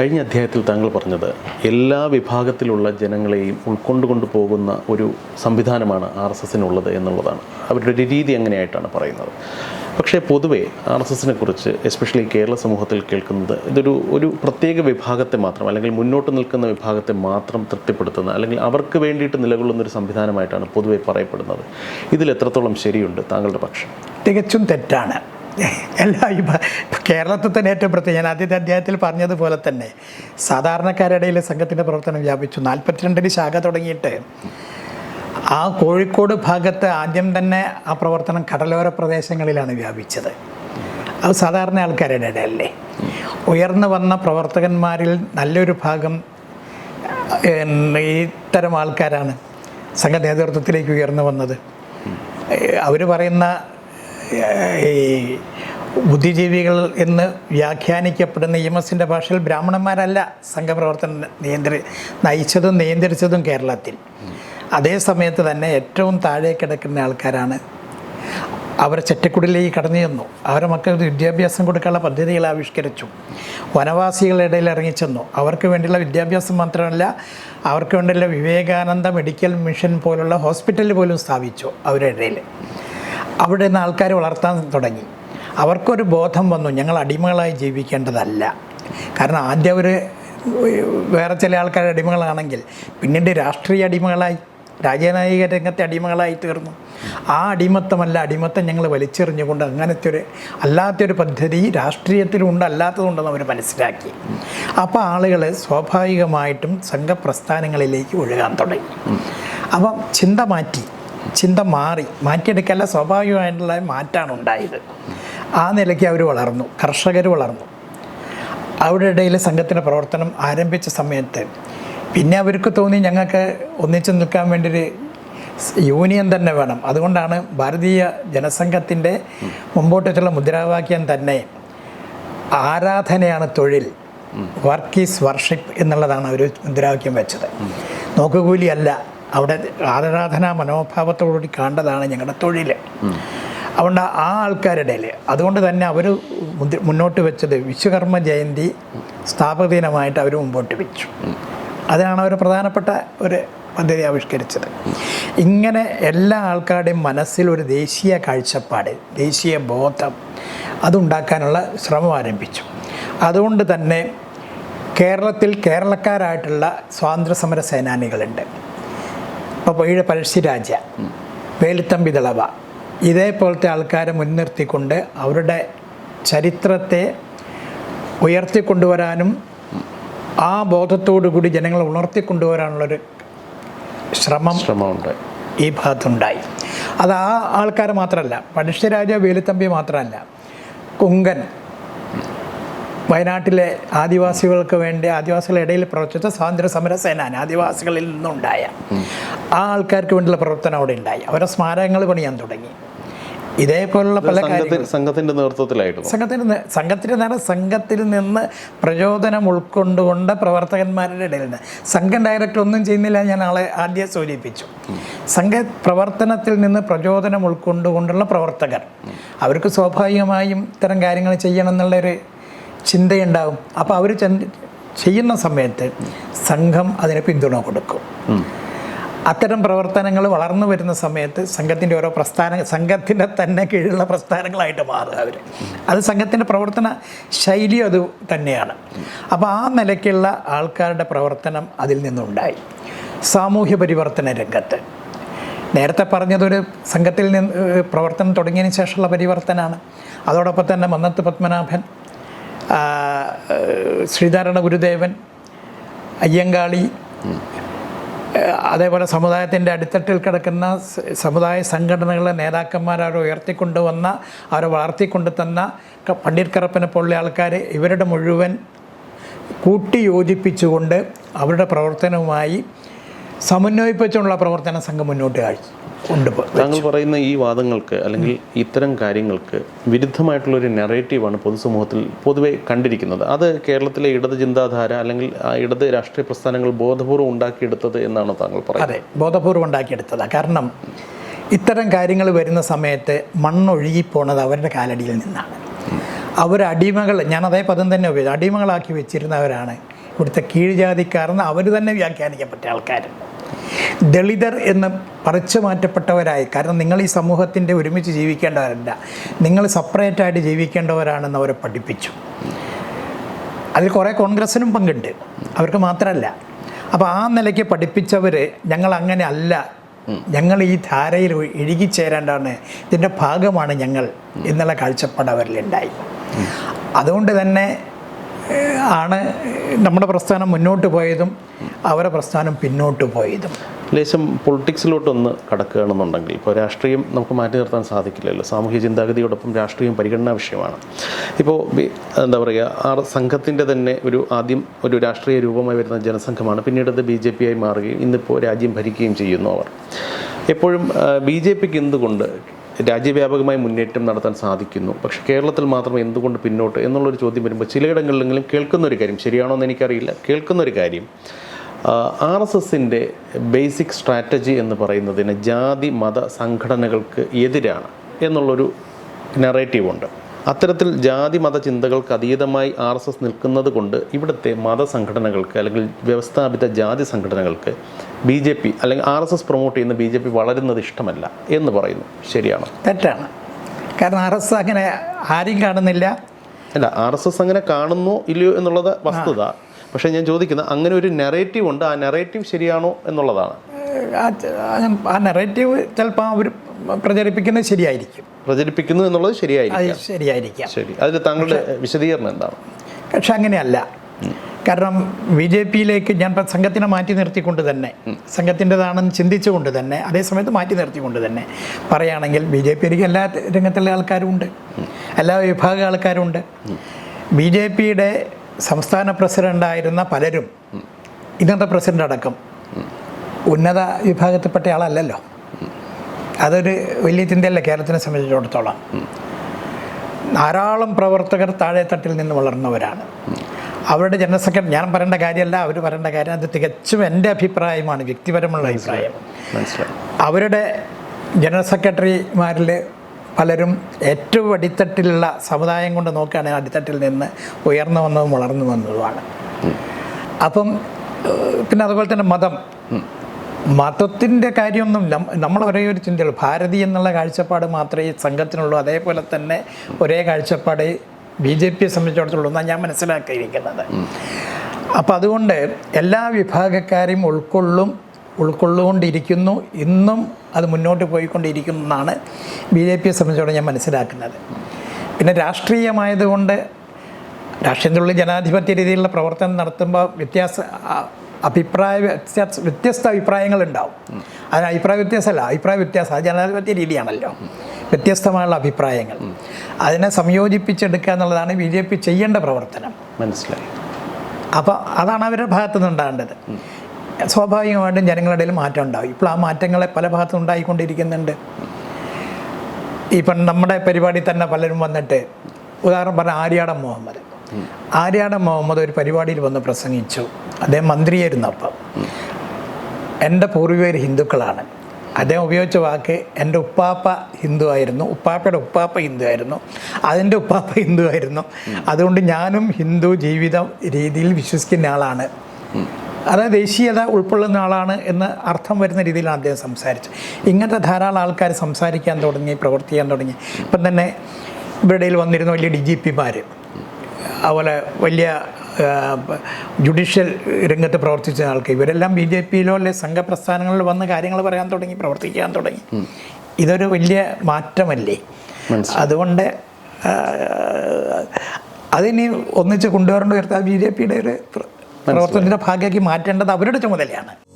കഴിഞ്ഞ അധ്യായത്തിൽ താങ്കൾ പറഞ്ഞത് എല്ലാ വിഭാഗത്തിലുള്ള ജനങ്ങളെയും ഉൾക്കൊണ്ടുകൊണ്ട് പോകുന്ന ഒരു സംവിധാനമാണ് ആർ എസ് എസിനുള്ളത് എന്നുള്ളതാണ്. അവരുടെ ഒരു രീതി അങ്ങനെയായിട്ടാണ് പറയുന്നത്? പക്ഷേ പൊതുവേ ആർ എസ് എസിനെ കുറിച്ച് എസ്പെഷ്യലി കേരള സമൂഹത്തിൽ കേൾക്കുന്നത് ഇതൊരു ഒരു പ്രത്യേക വിഭാഗത്തെ മാത്രം അല്ലെങ്കിൽ മുന്നോട്ട് നിൽക്കുന്ന വിഭാഗത്തെ മാത്രം തൃപ്തിപ്പെടുത്തുന്ന അല്ലെങ്കിൽ അവർക്ക് വേണ്ടിയിട്ട് നിലകൊള്ളുന്ന ഒരു സംവിധാനമായിട്ടാണ് പൊതുവെ പറയപ്പെടുന്നത്. ഇതിൽ എത്രത്തോളം ശരിയുണ്ട് താങ്കളുടെ പക്ഷം? തികച്ചും തെറ്റാണ്. എല്ലാ ഇപ്പം കേരളത്തിൽ തന്നെ ഏറ്റവും പ്രത്യേകം. ഞാൻ ആദ്യത്തെ അധ്യായത്തിൽ പറഞ്ഞതുപോലെ തന്നെ സാധാരണക്കാരുടെ സംഘത്തിന്റെ പ്രവർത്തനം വ്യാപിച്ചു. നാൽപ്പത്തിരണ്ടിന് ശാഖ തുടങ്ങിയിട്ട് ആ കോഴിക്കോട് ഭാഗത്ത് ആദ്യം തന്നെ ആ പ്രവർത്തനം കടലോര പ്രദേശങ്ങളിലാണ് വ്യാപിച്ചത്. അത് സാധാരണ ആൾക്കാരുടെ ഇടയല്ലേ ഉയർന്നു വന്ന പ്രവർത്തകന്മാരിൽ നല്ലൊരു ഭാഗം ഇത്തരം ആൾക്കാരാണ് സംഘ നേതൃത്വത്തിലേക്ക് ഉയർന്നു വന്നത്. അവർ പറയുന്ന ഈ ബുദ്ധിജീവികൾ എന്ന് വ്യാഖ്യാനിക്കപ്പെടുന്ന എസിന്റെ ഭാഷയിൽ ബ്രാഹ്മണന്മാരല്ല സംഘപ്രവർത്തനം നിയന്ത്രി നയിച്ചതും നിയന്ത്രിച്ചതും കേരളത്തിൽ. അതേ സമയത്ത് തന്നെ ഏറ്റവും താഴെ കിടക്കുന്ന ആൾക്കാരാണ് അവർ ചെറ്റക്കുടിലേക്ക് കടന്നു ചെന്നു. അവരുടെ മക്കൾക്ക് വിദ്യാഭ്യാസം കൊടുക്കാനുള്ള പദ്ധതികൾ ആവിഷ്കരിച്ചു. വനവാസികളുടെ ഇടയിൽ ഇറങ്ങിച്ചെന്നു അവർക്ക് വേണ്ടിയുള്ള വിദ്യാഭ്യാസം മാത്രമല്ല അവർക്ക് വേണ്ടിയുള്ള വിവേകാനന്ദ മെഡിക്കൽ മിഷൻ പോലുള്ള ഹോസ്പിറ്റൽ പോലും സ്ഥാപിച്ചു അവരുടെ ഇടയിൽ. അവിടെ നിന്ന് ആൾക്കാർ വളർത്താൻ തുടങ്ങി. അവർക്കൊരു ബോധം വന്നു ഞങ്ങൾ അടിമകളായി ജീവിക്കേണ്ടതല്ല. കാരണം ആദ്യം അവർ വേറെ ചില ആൾക്കാർ അടിമകളാണെങ്കിൽ പിന്നീട് രാഷ്ട്രീയ അടിമകളായി രാജനായിക രംഗത്തെ അടിമകളായി തീർന്നു. ആ അടിമത്തമല്ല അടിമത്തം ഞങ്ങൾ വലിച്ചെറിഞ്ഞുകൊണ്ട് അങ്ങനത്തെ ഒരു അല്ലാത്തൊരു പദ്ധതി രാഷ്ട്രീയത്തിലുണ്ട് അല്ലാത്തതുണ്ടെന്ന് അവർ മനസ്സിലാക്കി. അപ്പോൾ ആളുകൾ സ്വാഭാവികമായിട്ടും സംഘപ്രസ്ഥാനങ്ങളിലേക്ക് ഒഴുകാൻ തുടങ്ങി. അപ്പം ചിന്ത മാറ്റി. ചിന്ത മാറി മാറ്റിയെടുക്കല്ല സ്വാഭാവികമായിട്ടുള്ള മാറ്റാണ് ഉണ്ടായത്. ആ നിലയ്ക്ക് അവർ വളർന്നു കർഷകർ വളർന്നു. അവരുടെ ഇടയിൽ സംഘത്തിന്റെ പ്രവർത്തനം ആരംഭിച്ച സമയത്ത് പിന്നെ അവർക്ക് തോന്നി ഞങ്ങൾക്ക് ഒന്നിച്ചു നിൽക്കാൻ വേണ്ടി ഒരു യൂണിയൻ തന്നെ വേണം. അതുകൊണ്ടാണ് ഭാരതീയ ജനസംഘത്തിന്റെ മുമ്പോട്ടുള്ള മുദ്രാവാക്യം തന്നെ ആരാധനയാണ് തൊഴിൽ വർക്ക് ഈസ് വർഷിപ്പ് എന്നുള്ളതാണ് അവർ മുദ്രാവാക്യം വെച്ചത്. നോക്കുകൂലിയല്ല അവിടെ ആരാധനാ മനോഭാവത്തോടുകൂടി കണ്ടതാണ് ഞങ്ങളുടെ തൊഴിൽ അതുകൊണ്ട് ആ ആൾക്കാരുടെ അതുകൊണ്ട് തന്നെ അവർ മുന്നോട്ട് വെച്ചത് വിശ്വകർമ്മ ജയന്തി സ്ഥാപക ദിനമായിട്ട് അവർ മുമ്പോട്ട് വെച്ചു. അതാണ് അവർ പ്രധാനപ്പെട്ട ഒരു പദ്ധതി ആവിഷ്കരിച്ചത്. ഇങ്ങനെ എല്ലാ ആൾക്കാരുടെയും മനസ്സിൽ ഒരു ദേശീയ കാഴ്ചപ്പാട് ദേശീയ ബോധം അതുണ്ടാക്കാനുള്ള ശ്രമം ആരംഭിച്ചു. അതുകൊണ്ട് തന്നെ കേരളത്തിൽ കേരളക്കാരായിട്ടുള്ള സ്വാതന്ത്ര്യ സമര സേനാനികളുണ്ട്. ഇപ്പോൾ പൊയ്ഴ പഴശ്ശിരാജ വേലുത്തമ്പി ദളവ. ഇതേപോലത്തെ ആൾക്കാരെ മുൻനിർത്തിക്കൊണ്ട് അവരുടെ ചരിത്രത്തെ ഉയർത്തിക്കൊണ്ടുവരാനും ആ ബോധത്തോടു കൂടി ജനങ്ങളെ ഉണർത്തിക്കൊണ്ടുവരാനുള്ളൊരു ശ്രമം ശ്രമമുണ്ട് ഈ ഭാഗത്തുണ്ടായി. അത് ആ ആൾക്കാർ മാത്രമല്ല പഴശ്ശിരാജ വേലുത്തമ്പി മാത്രമല്ല കുങ്കൻ വയനാട്ടിലെ ആദിവാസികൾക്ക് വേണ്ടി ആദിവാസികളുടെ ഇടയിൽ പ്രവർത്തിച്ച സ്വാതന്ത്ര്യ സമര സേനാനി ആദിവാസികളിൽ നിന്നുണ്ടായ ആ ആൾക്കാർക്ക് വേണ്ടിയുള്ള പ്രവർത്തനം അവിടെ ഉണ്ടായി. അവരുടെ സ്മാരകങ്ങൾ പണിയാൻ തുടങ്ങി. ഇതേപോലുള്ള പല സംഘത്തിന്റെ നേതൃത്വത്തിലായിട്ട് സംഘത്തിന്റെ നേതൃത്വത്തിലായിരുന്നു. സംഘത്തിന് നേ- സംഘത്തിന് നേരെ സംഘത്തിൽ നിന്ന് പ്രചോദനം ഉൾക്കൊണ്ടുകൊണ്ട് പ്രവർത്തകന്മാരുടെ ഇടയിൽ നിന്ന്. സംഘം ഡയറക്റ്റ് ഒന്നും ചെയ്യുന്നില്ല ഞാൻ ആളെ ആദ്യം സൂചിപ്പിച്ചു. സംഘ പ്രവർത്തനത്തിൽ നിന്ന് പ്രചോദനം ഉൾക്കൊണ്ടുകൊണ്ടുള്ള പ്രവർത്തകർ. അവർക്ക് സ്വാഭാവികമായും ഇത്തരം കാര്യങ്ങൾ ചെയ്യണം എന്നുള്ളൊരു ചിന്തയുണ്ടാവും. അപ്പോൾ അവർ ചെയ്യുന്ന സമയത്ത് സംഘം അതിന് പിന്തുണ കൊടുക്കും. അത്തരം പ്രവർത്തനങ്ങൾ വളർന്നു വരുന്ന സമയത്ത് സംഘത്തിന്റെ ഓരോ പ്രസ്ഥാന സംഘത്തിന്റെ തന്നെ കീഴിലുള്ള പ്രസ്ഥാനങ്ങളായിട്ട് മാറുക അവർ അത് സംഘത്തിന്റെ പ്രവർത്തന ശൈലി അത് തന്നെയാണ്. അപ്പോൾ ആ നിലയ്ക്കുള്ള ആൾക്കാരുടെ പ്രവർത്തനം അതിൽ നിന്നുണ്ടായി. സാമൂഹ്യ പരിവർത്തന രംഗത്ത്. നേരത്തെ പറഞ്ഞതൊരു സംഘത്തിൽ നിന്ന് പ്രവർത്തനം തുടങ്ങിയതിന് ശേഷമുള്ള പരിവർത്തനമാണ് അതോടൊപ്പം തന്നെ മന്നത്ത് പത്മനാഭൻ ശ്രീധാരണ ഗുരുദേവൻ അയ്യങ്കാളി അതേപോലെ സമുദായത്തിന്റെ അടിത്തട്ടിൽ കിടക്കുന്ന സമുദായ സംഘടനകളെ നേതാക്കന്മാർ അവരെ ഉയർത്തിക്കൊണ്ടുവന്ന അവരെ വളർത്തിക്കൊണ്ടു തന്ന പണ്ഡിറ്റ് കറപ്പനെ പോലുള്ള ആൾക്കാർ ഇവരുടെ മുഴുവൻ കൂട്ടി യോജിപ്പിച്ചുകൊണ്ട് അവരുടെ പ്രവർത്തനവുമായി സമന്വയിപ്പിച്ചുള്ള പ്രവർത്തന സംഘം മുന്നോട്ട് കാഴ്ച. താങ്കൾ പറയുന്ന ഈ വാദങ്ങൾക്ക് അല്ലെങ്കിൽ ഇത്തരം കാര്യങ്ങൾക്ക് വിരുദ്ധമായിട്ടുള്ള ഒരു നെറേറ്റീവാണ് പൊതുസമൂഹത്തിൽ പൊതുവെ കണ്ടിരിക്കുന്നത്. അത് കേരളത്തിലെ ഇടത് ചിന്താധാര അല്ലെങ്കിൽ ആ ഇടത് രാഷ്ട്രീയ പ്രസ്ഥാനങ്ങൾ ബോധപൂർവം ഉണ്ടാക്കിയെടുത്തത് എന്നാണ് താങ്കൾ പറയുന്നത്. അതെ ബോധപൂർവം ഉണ്ടാക്കിയെടുത്തതാണ് കാരണം ഇത്തരം കാര്യങ്ങൾ വരുന്ന സമയത്ത് മണ്ണൊഴുകിപ്പോണത് അവരുടെ കാലടിയിൽ നിന്നാണ്. അവർ അടിമകൾ ഞാൻ അതേ പദം തന്നെ ഉപയോഗിച്ചു. അടിമകളാക്കി വെച്ചിരുന്നവരാണ് ഇവിടുത്തെ കീഴ്ജാതിക്കാരെന്ന് അവർ തന്നെ വ്യാഖ്യാനിക്കപ്പെട്ട ആൾക്കാർ ദളിതർ എന്ന് പറിച്ചു മാറ്റപ്പെട്ടവരായി. കാരണം നിങ്ങൾ ഈ സമൂഹത്തിന്റെ ഒരുമിച്ച് ജീവിക്കേണ്ടവരല്ല. നിങ്ങൾ സെപ്പറേറ്റായിട്ട് ജീവിക്കേണ്ടവരാണെന്ന് അവരെ പഠിപ്പിച്ചു. അതിൽ കുറേ കോൺഗ്രസ്സിനും പങ്കുണ്ട്. അവർക്ക് മാത്രമല്ല അപ്പോൾ ആ നിലയ്ക്ക് പഠിപ്പിച്ചവർ ഞങ്ങൾ അങ്ങനെ അല്ല. ഞങ്ങൾ ഈ ധാരയിൽ ഇഴുകിച്ചേരേണ്ടതാണ്. ഇതിന്റെ ഭാഗമാണ് ഞങ്ങൾ എന്നുള്ള കാഴ്ചപ്പാട് അവരിലുണ്ടായി. അതുകൊണ്ട് തന്നെ ആണ് നമ്മുടെ പ്രസ്ഥാനം മുന്നോട്ട് പോയതും അവരുടെ പ്രസ്ഥാനം പിന്നോട്ട് പോയതും. ലേശം പൊളിറ്റിക്സിലോട്ടൊന്ന് കടക്കുകയാണെന്നുണ്ടെങ്കിൽ ഇപ്പോൾ രാഷ്ട്രീയം നമുക്ക് മാറ്റി നിർത്താൻ സാധിക്കില്ലല്ലോ. സാമൂഹ്യ ചിന്താഗതിയോടൊപ്പം രാഷ്ട്രീയം പരിഗണനാ വിഷയമാണ്. ഇപ്പോൾ എന്താ പറയുക ആ സംഘത്തിന്റെ തന്നെ ഒരു ആദ്യം ഒരു രാഷ്ട്രീയ രൂപമായി വരുന്ന ജനസംഘമാണ്. പിന്നീട് അത് ബി ജെ പി ആയി മാറുകയും ഇന്നിപ്പോൾ രാജ്യം ഭരിക്കുകയും ചെയ്യുന്നു അവർ. എപ്പോഴും ബി ജെ പിക്ക് എന്തുകൊണ്ട് രാജ്യവ്യാപകമായി മുന്നേറ്റം നടത്താൻ സാധിക്കുന്നു? പക്ഷേ കേരളത്തിൽ മാത്രം എന്തുകൊണ്ട് പിന്നോട്ട്? എന്നുള്ളൊരു ചോദ്യം വരുമ്പോൾ ചിലയിടങ്ങളിലെങ്കിലും കേൾക്കുന്ന ഒരു കാര്യം ശരിയാണോ എന്ന് എനിക്കറിയില്ല. കേൾക്കുന്ന ഒരു കാര്യം ആർ എസ് എസിന്റെ ബേസിക് സ്ട്രാറ്റജി എന്ന് പറയുന്നതിന് ജാതി മത സംഘടനകൾക്ക് എതിരാണ് എന്നുള്ളൊരു നറേറ്റീവുണ്ട് അത്തരത്തിൽ ജാതി മത ചിന്തകൾക്ക് അതീതമായി ആർ എസ് എസ് നിൽക്കുന്നത് കൊണ്ട് ഇവിടുത്തെ മതസംഘടനകൾക്ക് അല്ലെങ്കിൽ വ്യവസ്ഥാപിത ജാതി സംഘടനകൾക്ക് ബി ജെ പി അല്ലെങ്കിൽ ആർ എസ് എസ് പ്രൊമോട്ട് ചെയ്യുന്ന ബി ജെ പി വളരുന്നത് ഇഷ്ടമല്ല എന്ന് പറയുന്നു. ശരിയാണ്? തെറ്റാണ്. കാരണം ആർ എസ് അങ്ങനെ ആരെയും കാണുന്നില്ല. അല്ല ആർ എസ് എസ് അങ്ങനെ കാണുന്നു ഇല്ലയോ എന്നുള്ളത് വസ്തുത. പക്ഷേ ഞാൻ ചോദിക്കുന്നത് അങ്ങനെ ഒരു നെറേറ്റീവ് ഉണ്ട് ആ നെറേറ്റീവ് ശരിയാണോ എന്നുള്ളതാണ്. ആ നെറേറ്റീവ് ചിലപ്പോൾ അവർ പ്രചരിപ്പിക്കുന്നത് ശരിയായിരിക്കും. പ്രചരിപ്പിക്കുന്നു എന്നുള്ളത് ശരിയായിരിക്കും. ശരിയായിരിക്കാം. ശരി. അതിൽ താങ്കളുടെ വിശദീകരണം എന്താണ്? പക്ഷെ അങ്ങനെയല്ല. കാരണം ബി ജെ പിയിലേക്ക് ഞാൻ ഇപ്പം സംഘത്തിനെ മാറ്റി നിർത്തിക്കൊണ്ട് തന്നെ സംഘത്തിന്റെതാണെന്ന് ചിന്തിച്ചുകൊണ്ട് തന്നെ അതേസമയത്ത് മാറ്റി നിർത്തിക്കൊണ്ട് തന്നെ പറയുകയാണെങ്കിൽ ബി ജെ പിയിലേക്ക് എല്ലാ രംഗത്തുള്ള ആൾക്കാരും ഉണ്ട്. എല്ലാ വിഭാഗ ആൾക്കാരും ഉണ്ട്. ബി ജെ പിയുടെ സംസ്ഥാന പ്രസിഡന്റായിരുന്ന പലരും ഇന്നത്തെ പ്രസിഡന്റ് അടക്കം ഉന്നത വിഭാഗത്തിൽപ്പെട്ട ആളല്ലല്ലോ. അതൊരു വലിയ ചിന്തയല്ല കേരളത്തിനെ സംബന്ധിച്ചിടത്തോളം? ധാരാളം പ്രവർത്തകർ താഴെത്തട്ടിൽ നിന്ന് വളർന്നവരാണ്. അവരുടെ ജനറൽ സെക്രട്ടറി ഞാൻ പറയേണ്ട കാര്യമല്ല അവർ പറയേണ്ട കാര്യം അത് തികച്ചും എന്റെ അഭിപ്രായമാണ് വ്യക്തിപരമുള്ള അഭിപ്രായം. അവരുടെ ജനറൽ സെക്രട്ടറിമാരിൽ പലരും ഏറ്റവും അടിത്തട്ടിലുള്ള സമുദായം കൊണ്ട് നോക്കുകയാണെങ്കിൽ അടിത്തട്ടിൽ നിന്ന് ഉയർന്നു വന്നതും വളർന്നു വന്നതുമാണ്. അപ്പം പിന്നെ അതുപോലെ തന്നെ മതം. മതത്തിന്റെ കാര്യമൊന്നും നമ്മൾ ഒരേ ഒരു ചിന്തയുള്ളൂ. ഭാരതി എന്നുള്ള കാഴ്ചപ്പാട് മാത്രമേ സംഘത്തിനുള്ളൂ. അതേപോലെ തന്നെ ഒരേ കാഴ്ചപ്പാട് ബി ജെ പിയെ സംബന്ധിച്ചിടത്തോളം എന്നാണ് ഞാൻ മനസ്സിലാക്കിയിരിക്കുന്നത്. അപ്പം അതുകൊണ്ട് എല്ലാ വിഭാഗക്കാരെയും ഉൾക്കൊള്ളും ഉൾക്കൊള്ളുകൊണ്ടിരിക്കുന്നു. ഇന്നും അത് മുന്നോട്ട് പോയിക്കൊണ്ടിരിക്കുന്നു എന്നാണ് ബി ജെ പിയെ സംബന്ധിച്ചോടെ ഞാൻ മനസ്സിലാക്കുന്നത്. പിന്നെ രാഷ്ട്രീയമായതുകൊണ്ട് രാഷ്ട്രീയത്തിലുള്ള ജനാധിപത്യ രീതിയിലുള്ള പ്രവർത്തനം നടത്തുമ്പോൾ വ്യത്യാസ അഭിപ്രായ വ്യത്യാസ വ്യത്യസ്ത അഭിപ്രായങ്ങളുണ്ടാവും. അതിന് അഭിപ്രായ വ്യത്യാസമല്ല അഭിപ്രായ വ്യത്യാസം അത് ജനാധിപത്യ രീതിയാണല്ലോ. വ്യത്യസ്തമായുള്ള അഭിപ്രായങ്ങൾ. അതിനെ സംയോജിപ്പിച്ചെടുക്കുക എന്നുള്ളതാണ് ബി ജെ പി ചെയ്യേണ്ട പ്രവർത്തനം. മനസ്സിലായി. അപ്പോൾ അതാണ് അവരുടെ ഭാഗത്തു നിന്നുണ്ടാകേണ്ടത് സ്വാഭാവികമായിട്ടും ജനങ്ങളുടെ ഇടയിൽ മാറ്റം ഉണ്ടാവും. ഇപ്പോൾ ആ മാറ്റങ്ങളെ പല ഭാഗത്തും ഉണ്ടായിക്കൊണ്ടിരിക്കുന്നുണ്ട്. ഇപ്പം നമ്മുടെ പരിപാടി തന്നെ പലരും വന്നിട്ട് ഉദാഹരണം പറഞ്ഞ ആര്യാടൻ മുഹമ്മദ്. ആര്യാടൻ മുഹമ്മദ് ഒരു പരിപാടിയിൽ വന്ന് പ്രസംഗിച്ചു. അദ്ദേഹം മന്ത്രിയായിരുന്നു അപ്പം. എന്റെ പൂർവികർ ഹിന്ദുക്കളാണ്. അദ്ദേഹം ഉപയോഗിച്ച വാക്ക് എന്റെ ഉപ്പാപ്പ ഹിന്ദു ആയിരുന്നു. ഉപ്പാപ്പയുടെ ഉപ്പാപ്പ ഹിന്ദു ആയിരുന്നു. അതിന്റെ ഉപ്പാപ്പ ഹിന്ദു ആയിരുന്നു. അതുകൊണ്ട് ഞാനും ഹിന്ദു ജീവിത രീതിയിൽ വിശ്വസിക്കുന്ന ആളാണ്. അതായത് ദേശീയത ഉൾക്കൊള്ളുന്ന ആളാണ് എന്ന് അർത്ഥം വരുന്ന രീതിയിലാണ് അദ്ദേഹം സംസാരിച്ചത്. ഇങ്ങനത്തെ ധാരാളം ആൾക്കാർ സംസാരിക്കാൻ തുടങ്ങി പ്രവർത്തിക്കാൻ തുടങ്ങി. ഇപ്പം തന്നെ ഇവരുടെ ഇടയിൽ വന്നിരുന്ന വലിയ ഡി ജി പിമാർ അതുപോലെ വലിയ ജുഡീഷ്യൽ രംഗത്ത് പ്രവർത്തിച്ച ആൾക്ക് ഇവരെല്ലാം ബി ജെ പിയിലോ അല്ലെ സംഘപ്രസ്ഥാനങ്ങളിൽ വന്ന് കാര്യങ്ങൾ പറയാൻ തുടങ്ങി പ്രവർത്തിക്കാൻ തുടങ്ങി. ഇതൊരു വലിയ മാറ്റമല്ലേ? അതുകൊണ്ട് അതിനി ഒന്നിച്ച് കൊണ്ടുവരേണ്ട ഉയർത്താൻ ബി ജെ പിയുടെ ഒരു പ്ര- ഭാഗ്യമാക്കി ഭാഗമാക്കി മാറ്റേണ്ടത് അവരുടെ ചുമതലയാണ്.